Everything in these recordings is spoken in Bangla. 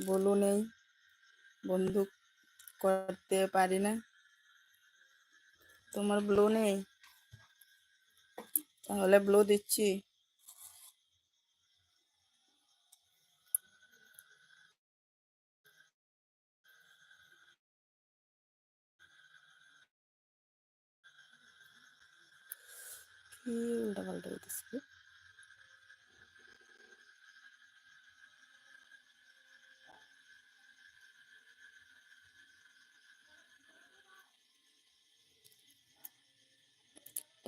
বলু নেই বন্ধু করতে পারি না। তোমার ব্লু নেই? তাহলে ব্লু দিচ্ছি। কি উল্টা পাল্টা হইতেছে?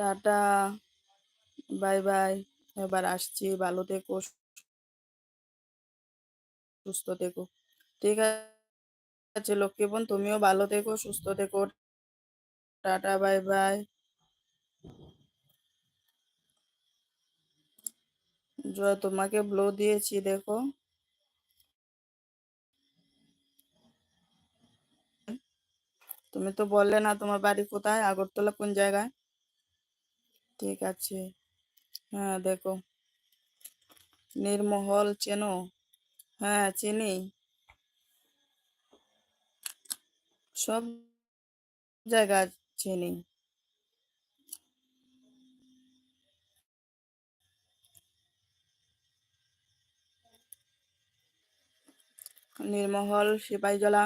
টাটা, বাই বাই, এবার আসছি, ভালো থেকো, সুস্থ থেকো। ঠিক আছে লক্ষ্মী বোন, তুমিও ভালো থেকো, সুস্থ থেকো, টাটা, বাই বাই। জয়, তোমাকে ব্লো দিয়েছি, দেখো। তুমি তো বললে না তোমার বাড়ি কোথায়, আগরতলা কোন জায়গায়? ঠিক আছে। হ্যাঁ দেখো। নির্মহল চেনো? হ্যাঁ চিনি। সব জায়গা চিনি। নির্মহল সিপাহীজলা।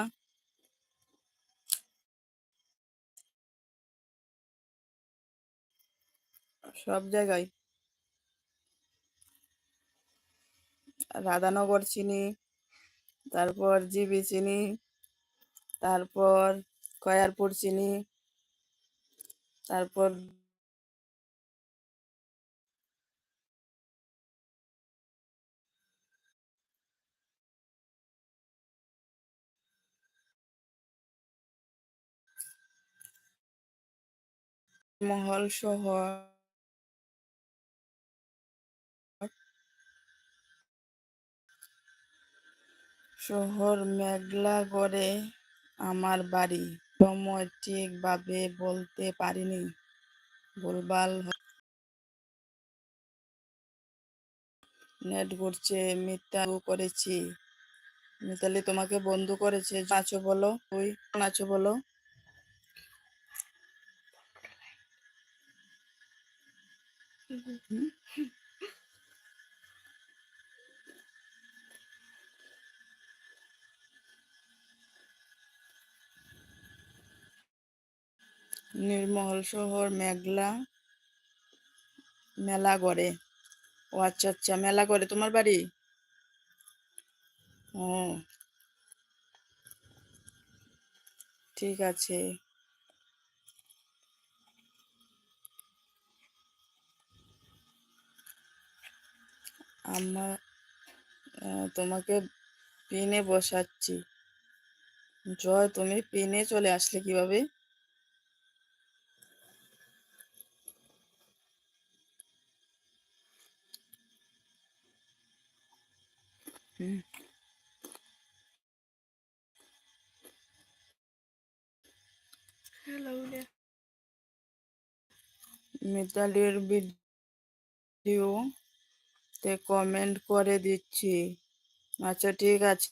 সব জায়গায়। রাধানগর চিনি তারপর জিবি চিনি তারপর কয়ারপুর চিনি তারপর মহল শহর। শহর মেঘলা গড়ে আমার বাড়ি। সময় ঠিকভাবে বলতে পারিনি। ভুলভাল নেট ঘুরছে, মিথ্যা করেছি। মিতালি তোমাকে বন্ধু করেছে। নাচো বলো। ওই নাচো বলো। নির্মহল শহর মেঘলা, মেলা করে ও আচ্ছা আচ্ছা মেলা করে তোমার বাড়ি? ও, ঠিক আছে। আমার তোমাকে পিনে বসাচ্ছি। জয়, তুমি পিনে চলে আসলে কীভাবে? মিতালির ভিডিও তে কমেন্ট করে দিচ্ছি। আচ্ছা ঠিক আছে।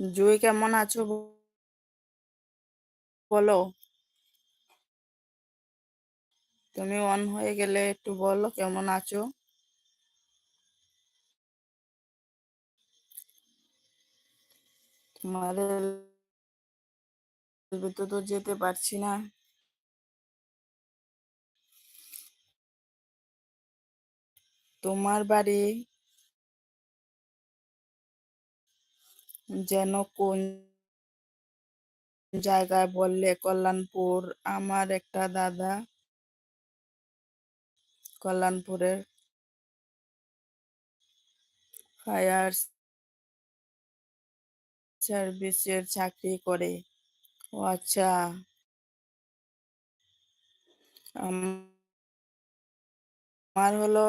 জুই, কেমন আছো বলো। তুমি অন হয়ে গেলে একটু বলো, কেমন আছো? তোমার ভিতরে তো যেতে পারছি না। তোমার বাড়ি যেন কোন জায়গায় বললে কল্যাণপুর? আমার একটা দাদা কল্যাণপুরের ফায়ার সার্ভিসের চাকরি করে। ও আচ্ছা। আমার হলো